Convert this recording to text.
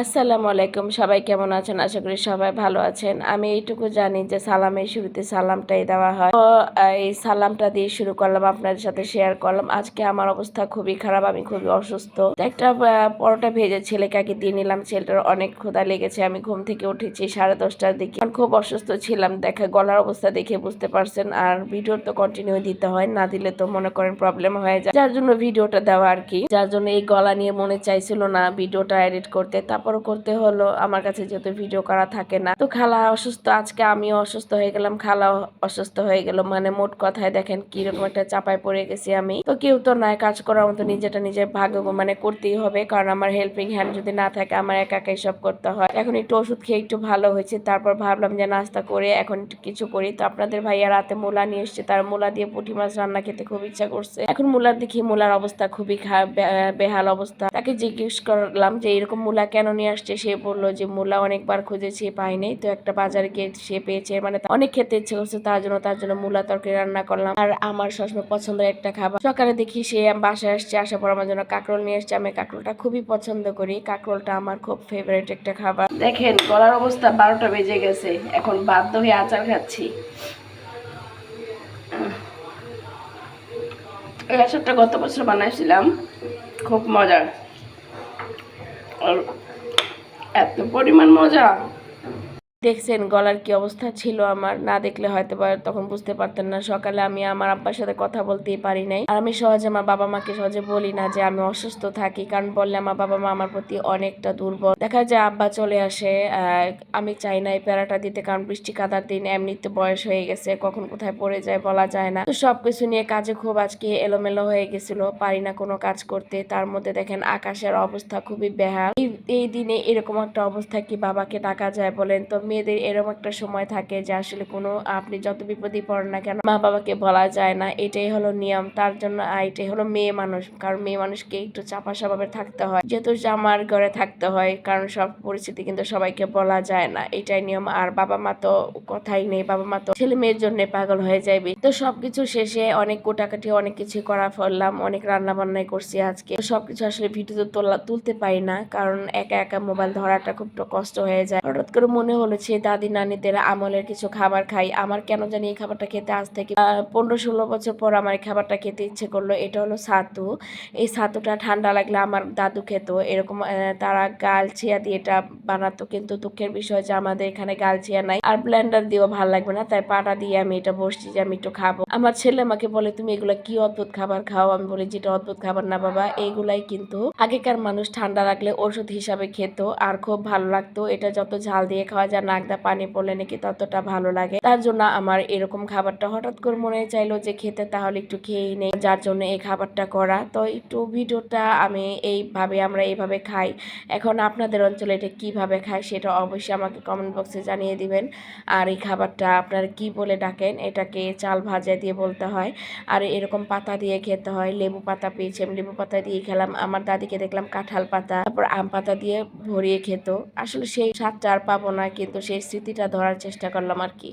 আসসালামু আলাইকুম। সবাই কেমন আছেন? আশা করি সবাই ভালো আছেন। আমি এইটুকু জানি যে সালামের শুরুতে সালামটাই দেওয়া হয়। তো, এই সালামটা দিয়ে শুরু করলাম, আপনাদের সাথে শেয়ার করলাম। আজকে আমার অবস্থা খুবই খারাপ, আমি খুবই অসুস্থ। একটা পরোটা ভেজে ছেলেকে আগে দিয়ে নিলাম, ছেলেটার অনেক ক্ষুধা লেগেছে। আমি ঘুম থেকে উঠেছি সাড়ে দশটার দিকে। খুব অসুস্থ ছিলাম, দেখা, গলার অবস্থা দেখে বুঝতে পারছেন। আর ভিডিও তো কন্টিনিউ দিতে হয়, না দিলে তো মনে করেন প্রবলেম হয়ে যায়। যার জন্য ভিডিওটা দেওয়া আর কি। যার জন্য এই গলা নিয়ে মনে চাইছিল না ভিডিওটা এডিট করতে। তারপরও করতে হলো। আমার কাছে যেহেতু ভিডিও করা থাকে না। তো খালা অসুস্থ, আজকে আমিও অসুস্থ হয়ে গেলাম। খালা অসুস্থ হয়ে গেল। মানে মোট কথায় দেখেন কীরকম একটা চাপায় পড়ে গেছি আমি। তো কেউ তো নাই, কাজ করার মতো নিজেটা নিজের ভাগ্য মানে করতেই হবে। কারণ আমার হেল্পিং হ্যান্ড যদি না থাকে, আমার একা একাই সব করতে হয়। এখন একটু ওষুধ খেয়ে একটু ভালো হয়েছে। তারপর ভাবলাম যে নাস্তা করে এখন কিছু করি। তো আপনাদের ভাইয়া রাতে মূলা নিয়ে এসছে। তার মূলা দিয়ে পুঁটি মাছ রান্না খেতে খুব ইচ্ছা করছে। এখন মূলার দেখি মূলার অবস্থা খুবই বেহাল অবস্থা। তাকে জিজ্ঞেস করলাম যে, এরকম মূলা কেন নিয়ে আসছে, সে বলল যে মূলা অনেকবার খুঁজেছি, পাইনি। তো একটা বাজারে গিয়ে সে পেয়েছে মানে অনেক খেতে ইচ্ছে করছে তার জন্য তার জন্য মূলা তরকারি রান্না করলাম। আর আমার সবসময় পছন্দের একটা খাবার। সকালে দেখি সে বাসায় আসছে, আসার পর আমার জন্য কাঁকরোল নিয়ে এসছে আমি কাঁকরোলটা খুবই পছন্দ করি। কাঁকরোলটা আমার খুব ফেভারিট একটা খাবার। দেখেন, গলার অবস্থা বারোটা বেজে গেছে। এখন বাধ্য হয়ে আচার খাচ্ছি। এই আচারটা গত বছর বানাইছিলাম। খুব মজার। আর এত পরিমাণ মজা। দেখছেন, গলার কি অবস্থা ছিল আমার? না দেখলে হয়তো বা তখন বুঝতে পারতেন না। সকালে আমি আমার আব্বার সাথে কথা বলতেই পারি নাই। আর আমি সহজে আমার বাবা মাকে সহজে বলি না যে আমি অসুস্থ থাকি, কারণ বললে আমার বাবা মা আমার প্রতি অনেকটা দুর্বল। দেখা যায় আব্বা চলে আসে আমি চাই না এই প্যারাটা দিতে, কারণ বৃষ্টি কাদার দিন এমনিতে বয়স হয়ে গেছে, কখন কোথায় পড়ে যায় বলা যায় না। তো সবকিছু নিয়ে কাজে খুব আজকে এলোমেলো হয়ে গেছিল, পারি না কোনো কাজ করতে। তার মধ্যে দেখেন, আকাশের অবস্থা খুবই বেহাল। এই দিনে এরকম একটা অবস্থা কি বাবাকে ডাকা যায় বলেন তো? মেয়েদের এরকম একটা সময় থাকে যে আসলে কোনো, আপনি যত বিপদে পড়েন না কেন মা বাবাকে বলা যায় না, এটাই হলো নিয়ম। তার জন্য এটাই হলো মেয়ে মানুষ। কারণ মেয়ে মানুষকে একটু চাপা স্বভাবে থাকতে হয়। যেহেতু জামার ঘরে থাকতে হয়, কারণ সব পরিস্থিতি কিন্তু সবাইকে বলা যায় না। এটাই নিয়ম। আর বাবা মা তো কথাই নেই। বাবা মা তো ছেলে মেয়ের জন্য পাগল হয়ে যাবে। তো সবকিছু শেষে অনেক কোটাকাটি অনেক কিছু করা ফেললাম। অনেক রান্না বান্নাই করছি আজকে। সবকিছু আসলে ভিডিওতে তোলা, তুলতে পারি না। কারণ একা একা মোবাইল ধরাটা খুব কষ্ট হয়ে যায়। হঠাৎ করে মনে হলো যে দাদি, নানিদের আমলের কিছু খাবার খাই। আমার কেন জানি এই খাবারটা খেতে আজ থেকে পনেরো ষোলো বছর পর আমার এই খাবারটা খেতে ইচ্ছে করল। এটা হলো ছাতু। এই ছাতুটা ঠান্ডা লাগলে আমার দাদু খেত। এরকম তারা গালছিয়া দিয়ে এটা বানাতো। কিন্তু দুঃখের বিষয় যে আমাদের এখানে গালছিয়া নাই। আর ব্লেন্ডার দিয়েও ভালো লাগবে না। তাই পাটা দিয়ে আমি এটা বসছি যে আমি একটু খাব। আমার ছেলে আমাকে বলে, তুমি এগুলো কি অদ্ভুত খাবার খাও? আমি বলি, যেটা অদ্ভুত খাবার না বাবা এইগুলাই কিন্তু আগেকার মানুষ ঠান্ডা লাগলে ওষুধ হিসাবে খেত। আর খুব ভালো লাগতো। এটা যত ঝাল দিয়ে খাওয়া যায় নাকদা পানি পড়লে নাকি ততটা ভালো লাগে। তার জন্য আমার এরকম খাবারটা হঠাৎ করে মনে চাইলো যে খেতে তাহলে একটু খেয়েই নেই। যার জন্য এই খাবারটা করা। তো একটু ভিডিওটা আমি এইভাবে আমরা এইভাবে খাই। এখন আপনাদের অঞ্চলে এটা কীভাবে খায় সেটা অবশ্যই আমাকে কমেন্ট বক্সে জানিয়ে দিবেন। আর এই খাবারটা আপনারা কি বলে ডাকেন, এটাকে চাল ভাজা দিয়ে বলতে হয়। আর এরকম পাতা দিয়ে খেতে হয়। লেবু পাতা পেয়েছি আমি। লেবু পাতা দিয়ে খেলাম। আমার দাদিকে দেখলাম কাঁঠাল পাতা, তারপর আম পাতা দিয়ে ভরিয়ে খেত। আসলে সেই স্বাদটা আর পাবো না, কিন্তু সেই স্মৃতিটা ধরার চেষ্টা করলাম আর কি।